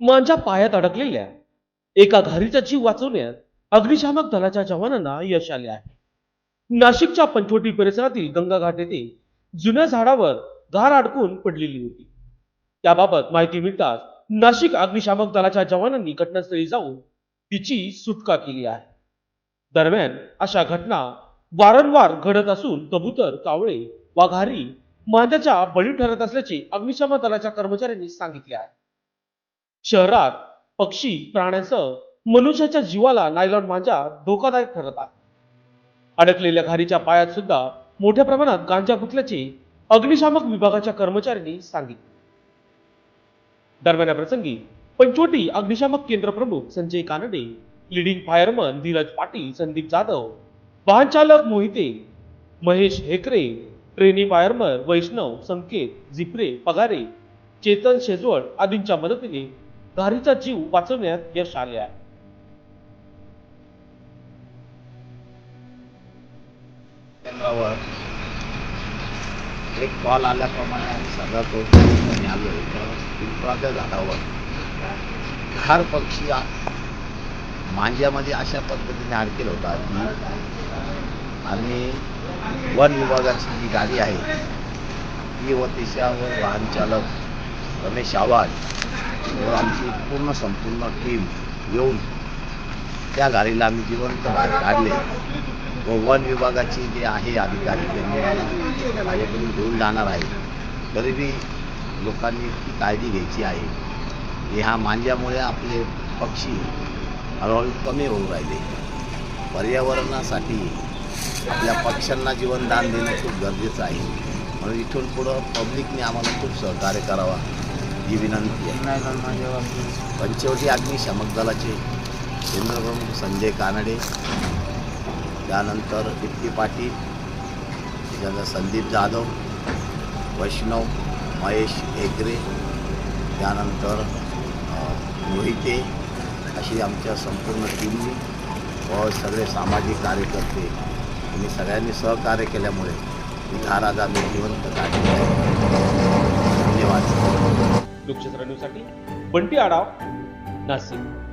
माझ्या पायात अडकलेल्या एका घारीचा जीव वाचवण्यात अग्निशामक दलाच्या जवानांना यश आले आहे. नाशिकच्या पंचवटी परिसरातील गंगाघाट येथे जुन्या झाडावर घार अडकून पडलेली होती. त्याबाबत माहिती मिळताच नाशिक अग्निशामक दलाच्या जवानांनी घटनास्थळी जाऊन तिची सुटका केली आहे. दरम्यान अशा घटना वारंवार घडत असून कबूतर कावळे वा घारी मांजाच्या बळी ठरत असल्याचे अग्निशमन दलाच्या कर्मचाऱ्यांनी सांगितले आहे. शहरात पक्षी प्राण्यांसह मनुष्याच्या जीवाला नायलॉन मांजा धोकादायक ठरत आहे अडकलेल्या घारीच्या पायात सुद्धा मोठ्या प्रमाणात गांजा गुंतल्याचे अग्निशामक विभागाच्या कर्मचाऱ्यांनी सांगितले. दरम्यान प्रसंगी पंचवटी अग्निशामक केंद्र प्रमुख संजय कानडे लिडिंग फायरमन धीरज पाटील संदीप जाधव वाहन चालक मोहिते महेश हेकरे ट्रेनी फायरमन वैष्णव संकेत झिपरे पगारे चेतन शेजवळ आदींच्या मदतीने घारीचा जीव वाचवण्यात यश आले आहे. एक कॉल आल्याप्रमाणे आम्ही सगळा तो आलो. पिंपळाच्या झाडावर. घार पक्षी मांज्यामध्ये अशा पद्धतीने अडकेल होता आणि वन विभागाची जी गाडी आहे ती व तिच्यावर वाहन चालक रमेश आवाज व आमची पूर्ण संपूर्ण टीम येऊन त्या गाडीला आम्ही जिवंत बाहेर काढले. व वन विभागाची जे आहे अधिकारी त्यांनी माझ्याकडून घेऊन जाणार आहे तरीबी लोकांनी काळजी घ्यायची आहे. की ह्या मांज्यामुळे आपले पक्षी हळूहळू कमी होऊ राहिले. पर्यावरणासाठी आपल्या पक्ष्यांना जीवनदान देणं खूप गरजेचं आहे. म्हणून इथून पुढं पब्लिकने आम्हाला खूप सहकार्य करावा. ही विनंती आहे. पंचवटी अग्निशामक दलाचे केंद्रप्रमुख संजय कानडे त्यानंतर दीप्ती पाटील त्याच्यानंतर संदीप जाधव वैष्णव महेश हेगरे त्यानंतर मोहिते अशी आमच्या संपूर्ण टीमनी व सगळे सामाजिक कार्यकर्ते आणि सगळ्यांनी सहकार्य केल्यामुळे ही धार आज आम्ही जिवंत काढली आहे. धन्यवाद. लोकशास्त्र न्यूजसाठी बंटी आडाव नाशिक.